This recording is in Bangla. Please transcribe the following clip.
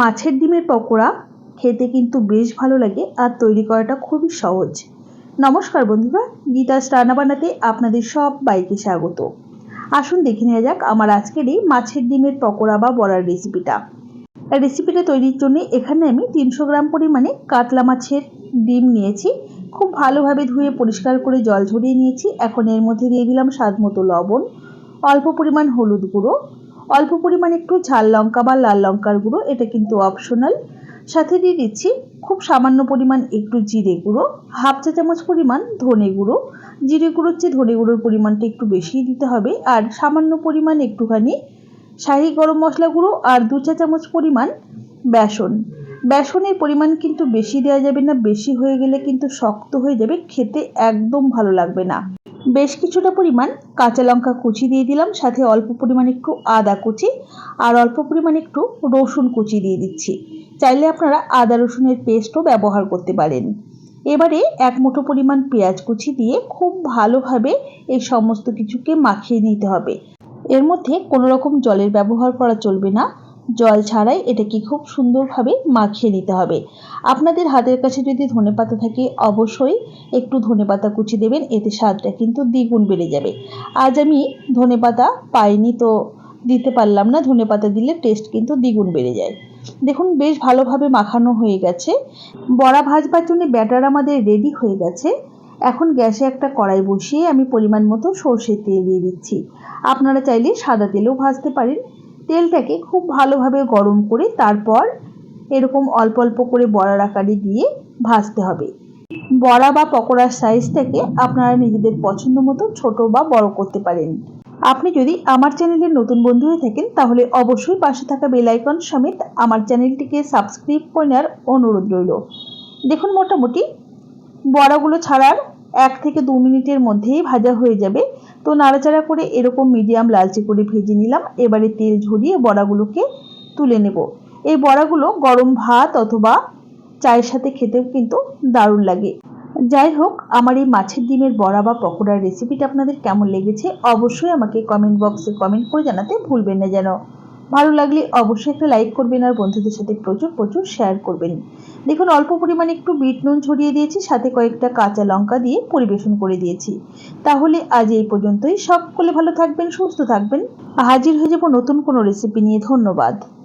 মাছের ডিমের পকোড়া খেতে কিন্তু বেশ ভালো লাগে আর তৈরি করাটা খুবই সহজ। নমস্কার বন্ধুরা, গীতাস রান্না বানাতে আপনাদের সব বাইকে স্বাগত। আসুন দেখে নেওয়া যাক আমার আজকের এই মাছের ডিমের পকোড়া বা বড়ার রেসিপিটা। রেসিপিটা তৈরির জন্য এখানে আমি তিনশো গ্রাম পরিমাণে কাতলা মাছের ডিম নিয়েছি। খুব ভালোভাবে ধুয়ে পরিষ্কার করে জল ঝরিয়ে নিয়েছি। এখন এর মধ্যে দিয়ে দিলাম স্বাদ মতো লবণ, অল্প পরিমাণ হলুদ গুঁড়ো অল্প পরিমাণ একটু ঝাল লঙ্কা বা লাল লঙ্কার গুঁড়ো, এটা কিন্তু অপশনাল সাথে দিয়ে দিচ্ছি খুব সামান্য পরিমাণ একটু জিরে গুঁড়ো, হাফ চা চামচ পরিমাণ ধনে গুঁড়ো। জিরে গুঁড়োর চেয়ে ধনে গুঁড়োর পরিমাণটা একটু বেশিই দিতে হবে। আর সামান্য পরিমাণ একটুখানি শাহি গরম মশলা গুঁড়ো আর দু চা চামচ পরিমাণ বেসন। বেসনের পরিমাণ কিন্তু বেশি দেওয়া যাবে না, বেশি হয়ে গেলে কিন্তু শক্ত হয়ে যাবে, খেতে একদম ভালো লাগবে না। বেশ কিছুটা পরিমাণ কাঁচা লঙ্কা কুচি দিয়ে দিলাম, সাথে অল্প পরিমাণ একটু আদা কুচি আর অল্প পরিমাণ একটু রসুন কুচি দিয়ে দিচ্ছি। চাইলে আপনারা আদা রসুনের পেস্টও ব্যবহার করতে পারেন। এবারে এক মুঠো পরিমাণ পেঁয়াজ কুচি দিয়ে খুব ভালোভাবে এই সমস্ত কিছুকে মাখিয়ে নিতে হবে। এর মধ্যে কোনো রকম জলের ব্যবহার করা চলবে না। জল ছাড়াই এটাকে খুব সুন্দরভাবে মাখিয়ে নিতে হবে। আপনাদের হাতের কাছে যদি ধনেপাতা থাকে, অবশ্যই একটু ধনেপাতা কুচি দেবেন, এতে স্বাদটা কিন্তু দ্বিগুণ বেড়ে যাবে। আজ আমি ধনেপাতা পাইনি তো দিতে পারলাম না ধনেপাতা দিলে টেস্ট কিন্তু দ্বিগুণ বেড়ে যায়। দেখুন, বেশ ভালোভাবে মাখানো হয়ে গেছে। বড়া ভাজবার জন্য ব্যাটার আমাদের রেডি হয়ে গেছে। এখন গ্যাসে একটা কড়াই বসিয়ে আমি পরিমাণ মতো সর্ষের তেল দিয়ে দিচ্ছি। আপনারা চাইলে সাদা তেলেও ভাজতে পারেন। তেলটাকে খুব ভালোভাবে গরম করে তারপর এরকম অল্প অল্প করে বড়ার আকারে দিয়ে ভাজতে হবে। বড়া বা পকোড়ার সাইজটাকে আপনারা নিজেদের পছন্দ মতো ছোটো বা বড় করতে পারেন। আপনি যদি আমার চ্যানেলের নতুন বন্ধু হয়ে থাকেন, তাহলে অবশ্যই পাশে থাকা বেল আইকন সমেত আমার চ্যানেলটিকে সাবস্ক্রাইব করে নেওয়ার অনুরোধ রইল। দেখুন, মোটামুটি বড়াগুলো ছাড়ার এক থেকে দু মিনিটের মধ্যেই ভাজা হয়ে যাবে। তো নাড়াচাড়া করে এরকম মিডিয়াম লালচে করে ভেজে নিলাম। এবারে তেল ঝরিয়ে বড়াগুলোকে তুলে নেব। এই বড়াগুলো গরম ভাত অথবা চায়ের সাথে খেতেও কিন্তু দারুণ লাগে। যাই হোক, আমার এই মাছের ডিমের বড়া বা পকোড়ার রেসিপিটা আপনাদের কেমন লেগেছে অবশ্যই আমাকে কমেন্ট বক্সে কমেন্ট করে জানাতে ভুলবেন না যেন। ভালো লাগলে অবশ্যই একটা লাইক করবেন আর বন্ধুদের সাথে প্রচুর প্রচুর শেয়ার করবেন। দেখুন, অল্প পরিমাণে একটু বিট নুন ছড়িয়ে দিয়েছি, সাথে কয়েকটা কাঁচা লঙ্কা দিয়ে পরিবেশন করে দিয়েছি। তাহলে আজ এই পর্যন্তই। সকলে ভালো থাকবেন, সুস্থ থাকবেন। হাজির হয়ে যাব নতুন কোনো রেসিপি নিয়ে। ধন্যবাদ।